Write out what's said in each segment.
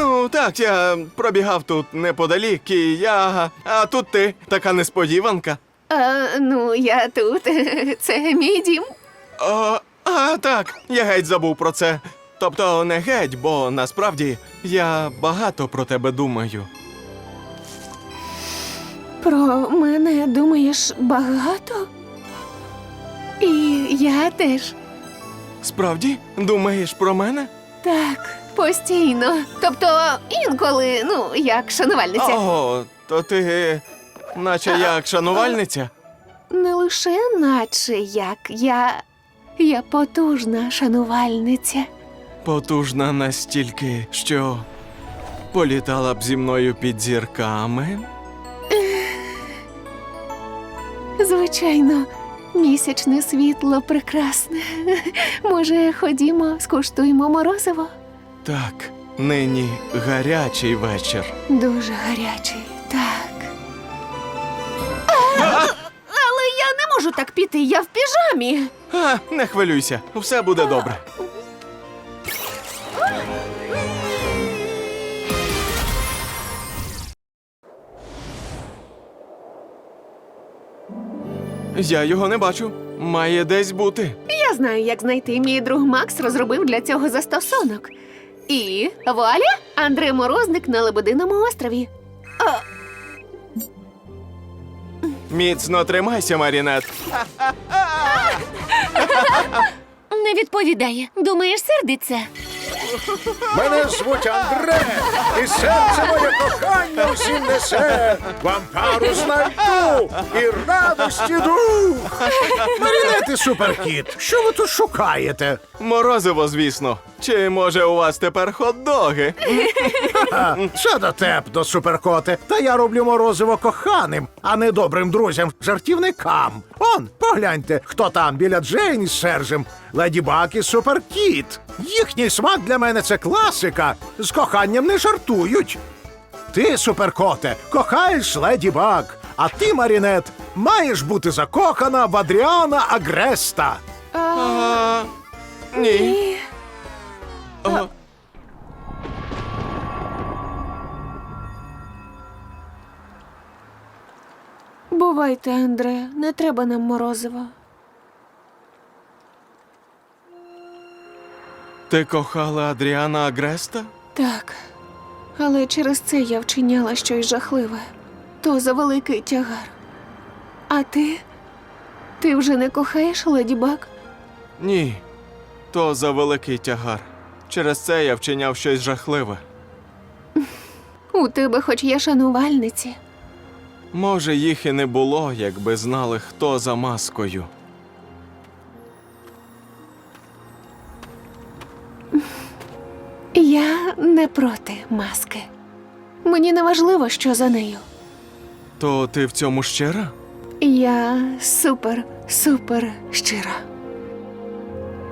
Ну, так, я пробігав тут неподалік, і я. А тут ти, така несподіванка. А, ну, я тут. Це мій дім. А, а, так, я геть забув про це. Тобто не геть, бо насправді я багато про тебе думаю. Про мене думаєш багато? І я теж. Справді, думаєш про мене? Так, постійно. Тобто інколи, ну, як шанувальниця. Ого, то ти, наче як шанувальниця? Не лише наче як я. Я потужна шанувальниця. Потужна настільки, що політала б зі мною під зірками. Звичайно, місячне світло прекрасне. Може, ходімо, скуштуємо морозиво? Так, нині гарячий вечір. Дуже гарячий, так. Але я не можу так піти, я в піжамі. А, не хвилюйся, все буде добре. Я його не бачу. Має десь бути. Я знаю, як знайти. Мій друг Макс розробив для цього застосунок. І вуаля! Андре Морозник на Лебединому острові. Міцно тримайся, Марінет. Не відповідає. Думаєш, сердиться? Мене звуть Андре, і серце моє кохання всім несе. Вам пару знайду і радості дух. Марінети суперкіт, що ви тут шукаєте? Морозиво, звісно. Чи може у вас тепер хот-доги? А, це дотепно, суперкоте. Та я роблю морозиво коханим, а не добрим друзям, жартівникам. Он, погляньте, хто там біля Джейн із Сержем. Леді Баг і суперкіт. Їхній смак для мене це класика. З коханням не жартують. Ти, суперкоте, кохаєш леді Баг, а ти, Марінет, маєш бути закохана в Адріана Агреста. А, ні. А, бувайте, Андре, не треба нам морозиво. Ти кохала Адріана Агреста? Так, але через це я вчиняла щось жахливе. То за великий тягар. А ти? Ти вже не кохаєш леді Баг? Ні. То за великий тягар. Через це я вчиняв щось жахливе. У тебе хоч є шанувальниці. Може, їх і не було, якби знали, хто за маскою. Не проти маски. Мені не важливо, що за нею. То ти в цьому щира? Я супер, супер щира.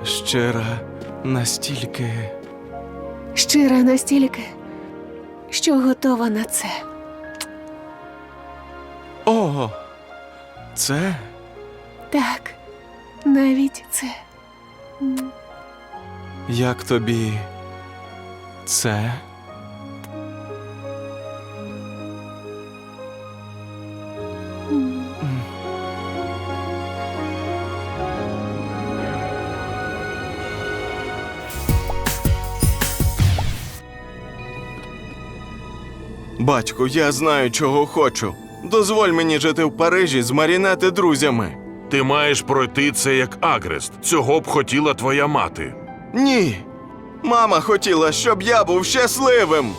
Щира настільки. Щира настільки, що готова на це. О, це Так, навіть це. як тобі. Це? Батьку, я знаю, чого хочу. Дозволь мені жити в Парижі з марінети друзями. Ти маєш пройти це як агрест. Цього б хотіла твоя мати. Ні. Мама хотіла, щоб я був щасливим.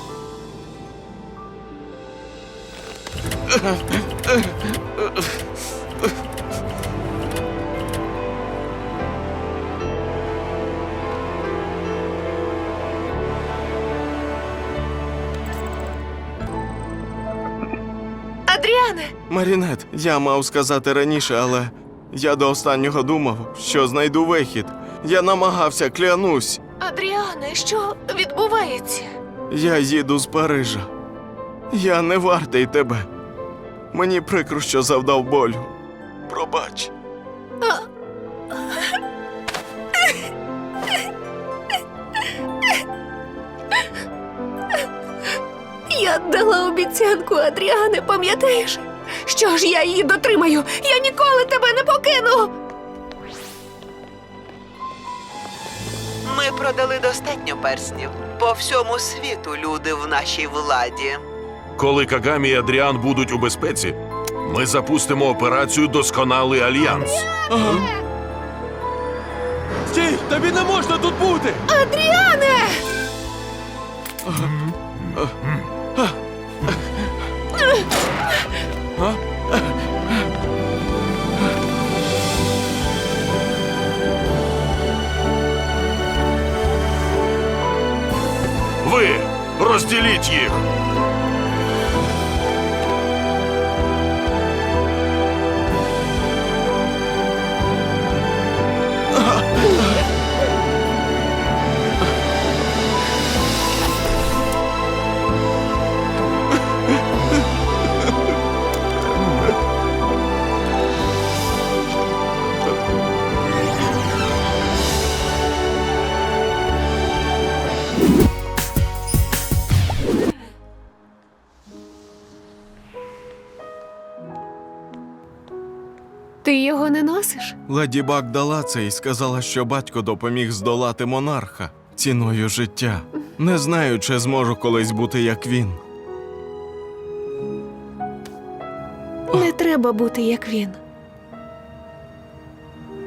Адріане! Марінет, я мав сказати раніше, але я до останнього думав, що знайду вихід. Я намагався, клянусь. Адріане, що відбувається? Я їду з Парижа. Я не вартий тебе. Мені прикро, що завдав болю. Пробач. Я дала обіцянку, Адріане, пам'ятаєш? Що ж я її дотримаю? Я ніколи тебе не покину. Продали достатньо перснів. По всьому світу люди в нашій владі. Коли Кагамі і Адріан будуть у безпеці, ми запустимо операцію Досконалий альянс. Стій! Тобі не можна тут бути! Адріане! Ви розділіть їх! Ти його не носиш? Леді Баг дала це і сказала, що батько допоміг здолати монарха ціною життя. Не знаю, чи зможу колись бути як він. Не треба бути як він.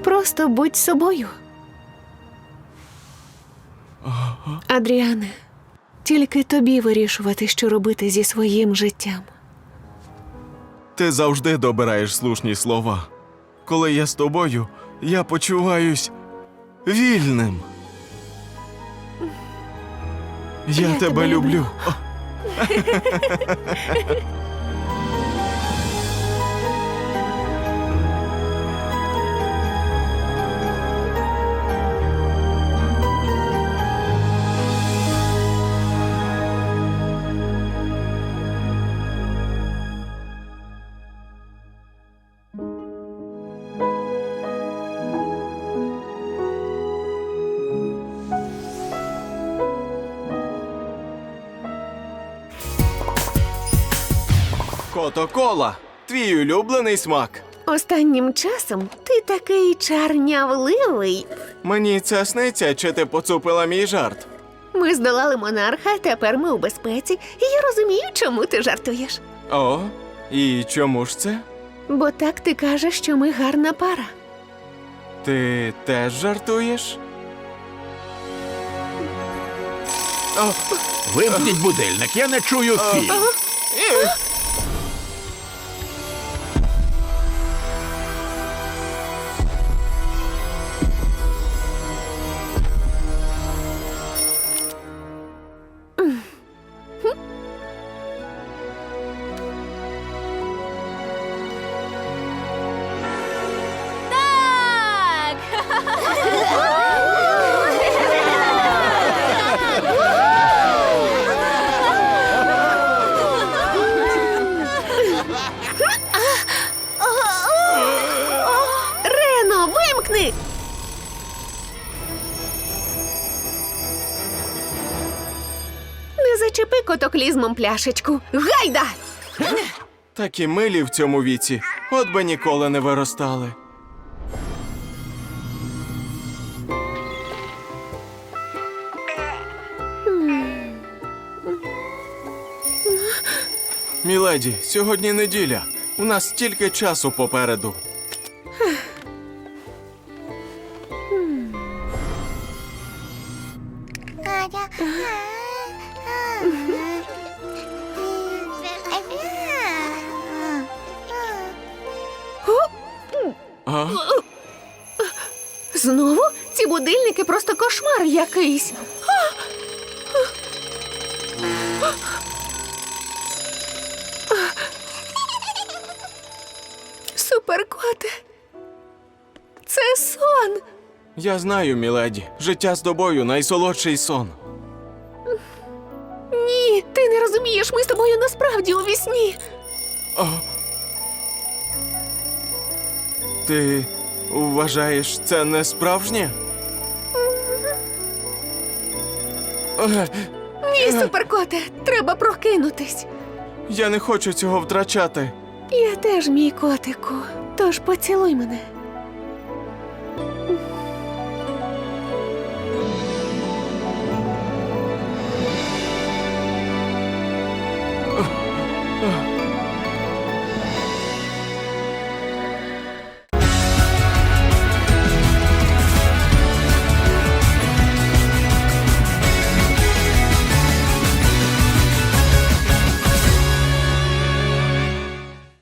Просто будь собою. Адріане, тільки тобі вирішувати, що робити зі своїм життям. Ти завжди добираєш слушні слова. Коли я з тобою, я почуваюсь вільним. Я, Я тебе тебе люблю. люблю. Кока-кола, твій улюблений смак. Останнім часом ти такий чарнявливий. Мені це сниться, чи ти поцупила мій жарт? Ми здолали монарха, тепер ми у безпеці, і я розумію, чому ти жартуєш. О, і чому ж це? Бо так ти кажеш, що ми гарна пара. Ти теж жартуєш? Вимкніть будильник, я не чую фільм. Котоклізмом пляшечку. Гайда! Такі милі в цьому віці, от би ніколи не виростали. Міледі, сьогодні неділя. У нас стільки часу попереду. А? Знову? Ці будильники просто кошмар якийсь. Суперкоте. Це сон. Я знаю, міледі, життя з тобою найсолодший сон. Ні, ти не розумієш, ми з тобою насправді у вісні. О. Ти вважаєш це не справжнє? Ні, суперкоте, треба прокинутись. Я не хочу цього втрачати. Я теж мій котику, тож поцілуй мене.